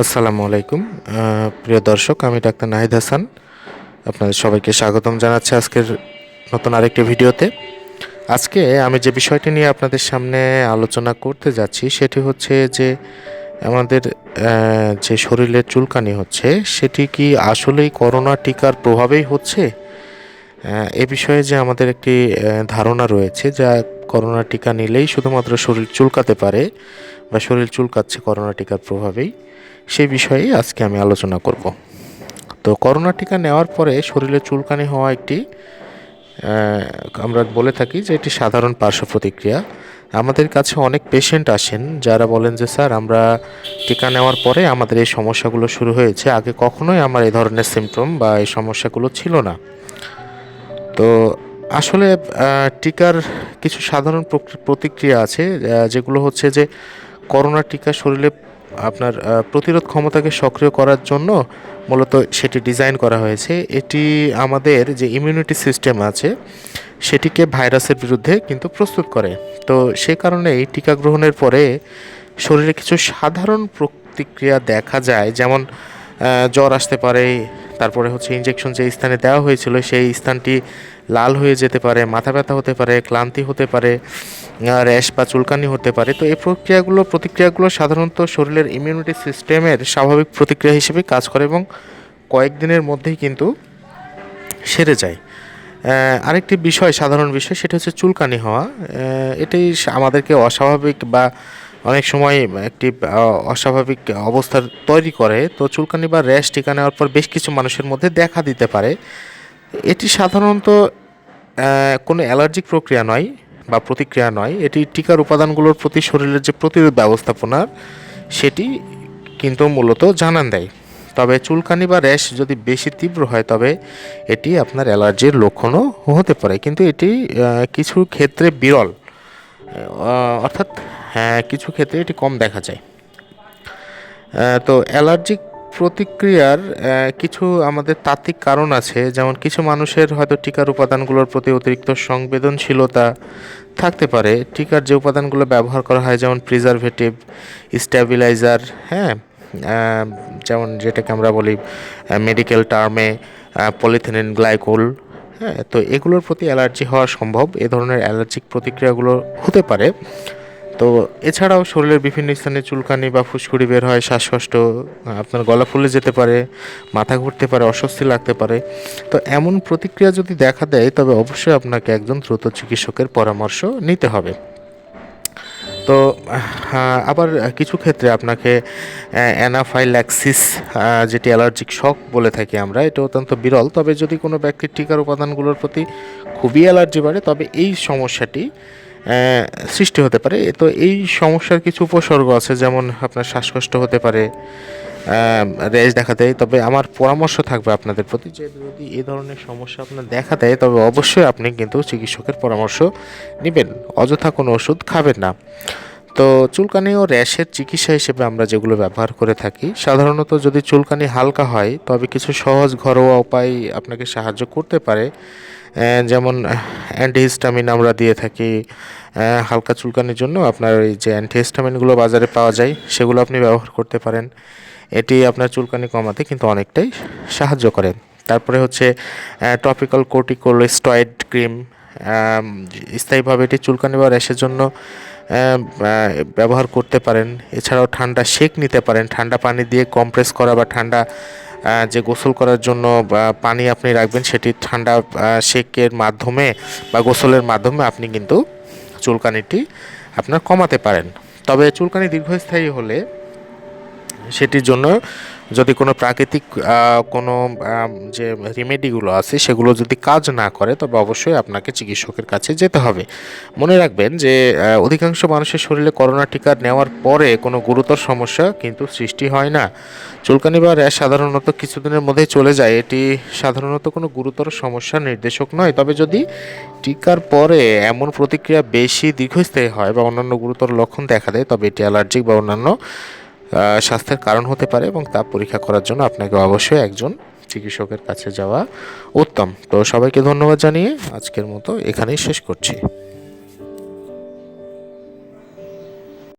আসসালামু আলাইকুম। প্রিয় দর্শক, আমি ডাক্তার নাহিদ হাসান। আপনাদের সবাইকে স্বাগতম জানাচ্ছি আজকের নতুন আরেকটি ভিডিওতে। আজকে আমি যে বিষয়টি নিয়ে আপনাদের সামনে আলোচনা করতে যাচ্ছি, সেটি হচ্ছে যে আমাদের যে শরীরের চুলকানি হচ্ছে, সেটি কি আসলেই করোনা টিকার প্রভাবেই হচ্ছে? এ বিষয়ে যে আমাদের একটি ধারণা রয়েছে যা করোনা টিকা নিলেই শুধুমাত্র শরীর চুলকাতে পারে বা শরীর চুলকাচ্ছে করোনা টিকার প্রভাবেই সেই বিষয়ে আজকে আমি আলোচনা করব। তো করোনা টিকা নেওয়ার পরে শরীরে চুলকানি হওয়া একটি আমরা বলে থাকি যে এটি সাধারণ পার্শ্ব প্রতিক্রিয়া। আমাদের কাছে অনেক পেশেন্ট আসেন যারা বলেন যে, স্যার, আমরা টিকা নেওয়ার পরে আমাদের এই সমস্যাগুলো শুরু হয়েছে। আগে কখনোই আমার এই ধরনের সিমটম বা এই সমস্যাগুলো ছিল না। তো আসলে টিকার কিছু সাধারণ প্রতিক্রিয়া আছে যেগুলো হচ্ছে যে, করোনা টিকা শরীরে আপনার প্রতিরোধ ক্ষমতাকে সক্রিয় করার জন্য মূলত সেটি ডিজাইন করা হয়েছে। এটি আমাদের যে ইমিউনিটি সিস্টেম আছে, সেটিকে ভাইরাসের বিরুদ্ধে কিন্তু প্রস্তুত করে। তো সে কারণে এই টিকা গ্রহণের পরে শরীরে কিছু সাধারণ প্রতিক্রিয়া দেখা যায়, যেমন জ্বর আসতে পারে তারপরে হচ্ছে ইঞ্জেকশন যে স্থানে দেওয়া হয়েছিল, সেই স্থানটি লাল হয়ে যেতে পারে, মাথা ব্যথা হতে পারে, ক্লান্তি হতে পারে র্যাশ বা চুলকানি হতে পারে। তো এই প্রক্রিয়াগুলো, প্রতিক্রিয়াগুলো সাধারণত শরীরের ইমিউনিটি সিস্টেমের স্বাভাবিক প্রতিক্রিয়া হিসেবে কাজ করে এবং কয়েকদিনের মধ্যেই কিন্তু সেরে যায়। আরেকটি বিষয়, সাধারণ বিষয়, সেটা হচ্ছে চুলকানি হওয়া। এটাই আমাদেরকে অস্বাভাবিক বা অনেক সময় একটি অস্বাভাবিক অবস্থা তৈরি করে, তো চুলকানি বা র্যাশ টিকা নেওয়ার পর বেশ কিছু মানুষের মধ্যে দেখা দিতে পারে। এটি সাধারণত কোনো অ্যালার্জিক প্রক্রিয়া নয় বা প্রতিক্রিয়া নয়। এটি টিকার উপাদানগুলোর প্রতি শরীরের যে প্রতিরোধ ব্যবস্থাপনার সেটি কিন্তু মূলত জানান দেয়। তবে চুলকানি বা র্যাশ যদি বেশি তীব্র হয়, তবে এটি আপনার অ্যালার্জির লক্ষণও হতে পারে। কিন্তু এটি কিছু ক্ষেত্রে বিরল। অর্থাৎ কিছু ক্ষেত্রে এটি কম দেখা যায়। তো অ্যালার্জিক প্রতিক্রিয়ার কিছু আমাদের তাত্ত্বিক কারণ আছে, যেমন কিছু মানুষের হয়তো টিকার উপাদানগুলোর প্রতি অতিরিক্ত সংবেদনশীলতা থাকতে পারে। টিকার যে উপাদানগুলো ব্যবহার করা হয়, যেমন প্রিজারভেটিভ স্ট্যাবিলাইজার হ্যাঁ যেমন যেটাকে আমরা বলি মেডিকেল টার্মে পলিথিনিন গ্লাইকোল হ্যাঁ তো এগুলোর প্রতি অ্যালার্জি হওয়া সম্ভব। এ ধরনের অ্যালার্জিক প্রতিক্রিয়াগুলো হতে পারে। তো এছাড়াও শরীরের বিভিন্ন স্থানে চুলকানি বা ফুসকুড়ি বের হয়, শ্বাসকষ্ট আপনার গলা ফুলে যেতে পারে, মাথা ঘুরতে পারে, অস্বস্তি লাগতে পারে। তো এমন প্রতিক্রিয়া যদি দেখা দেয়, তবে অবশ্যই আপনাকে একজন দ্রুত চিকিৎসকের পরামর্শ নিতে হবে। তো আবার কিছু ক্ষেত্রে আপনাকে অ্যানাফাইল্যাক্সিস যেটি অ্যালার্জিক শক বলে থাকি আমরা, এটা অত্যন্ত বিরল। তবে যদি কোনো ব্যক্তির টিকার উপাদানগুলোর প্রতি খুবই অ্যালার্জি বাড়ে, তবে এই সমস্যাটি সৃষ্টি হতে পারে। তো এই সমস্যার কিছু উপসর্গ আছে, যেমন আপনার শ্বাসকষ্ট হতে পারে রেজ দেখা দেয়। তবে আমার পরামর্শ থাকবে আপনাদের প্রতি যে যদি এ ধরনের সমস্যা আপনার দেখা দেয়, তবে অবশ্যই আপনি কিন্তু চিকিৎসকের পরামর্শ নেবেন। অযথা কোনো ওষুধ খাবেন না। তো চুলকানি ও র্যাশের চিকিৎসা হিসেবে আমরা যেগুলো ব্যবহার করে থাকি, সাধারণত যদি চুলকানি হালকা হয়, তবে কিছু সহজ ঘরোয়া উপায় আপনাকে সাহায্য করতে পারে। যেমন অ্যান্টিহিস্টামিন আমরা দিয়ে থাকি। হালকা চুলকানির জন্য আপনার এই যে অ্যান্টিহিস্টামিনগুলো বাজারে পাওয়া যায়, সেগুলো আপনি ব্যবহার করতে পারেন। এটি আপনার চুলকানি কমাতে কিন্তু অনেকটাই সাহায্য করে। তারপরে হচ্ছে টপিক্যাল কোর্টিকোস্টয়েড ক্রিম স্থায়ীভাবে এটি চুলকানি বা র্যাশের জন্য ব্যবহার করতে পারেন। এছাড়াও ঠান্ডা শেক নিতে পারেন। ঠান্ডা পানি দিয়ে কম্প্রেস করা বা ঠান্ডা যে গোসল করার জন্য পানি আপনি রাখবেন, সেটি ঠান্ডা শেকের মাধ্যমে বা গোসলের মাধ্যমে আপনি কিন্তু চুলকানিটি আপনার কমাতে পারেন। তবে চুলকানি দীর্ঘস্থায়ী হলে সেটির জন্য যদি কোনো প্রাকৃতিক কোনো যে রেমেডিগুলো আছে সেগুলো যদি কাজ না করে, তবে অবশ্যই আপনাকে চিকিৎসকের কাছে যেতে হবে। মনে রাখবেন যে অধিকাংশ মানুষের শরীরে করোনা টিকা নেওয়ার পরে কোনো গুরুতর সমস্যা কিন্তু সৃষ্টি হয় না। চুলকানি বা র্যাশ সাধারণত কিছুদিনের মধ্যেই চলে যায়। এটি সাধারণত কোনো গুরুতর সমস্যা নির্দেশক নয়। তবে যদি টিকার পরে এমন প্রতিক্রিয়া বেশি দীর্ঘস্থায়ী হয় বা অন্যান্য গুরুতর লক্ষণ দেখা দেয়, তবে এটি অ্যালার্জিক বা অন্যান্য স্বাস্থ্যের কারণ হতে পারে এবং তা পরীক্ষা করার জন্য আপনাকে অবশ্যই একজন চিকিৎসকের কাছে যাওয়া উত্তম। তো সবাইকে ধন্যবাদ জানিয়ে আজকের মতো এখানেই শেষ করছি।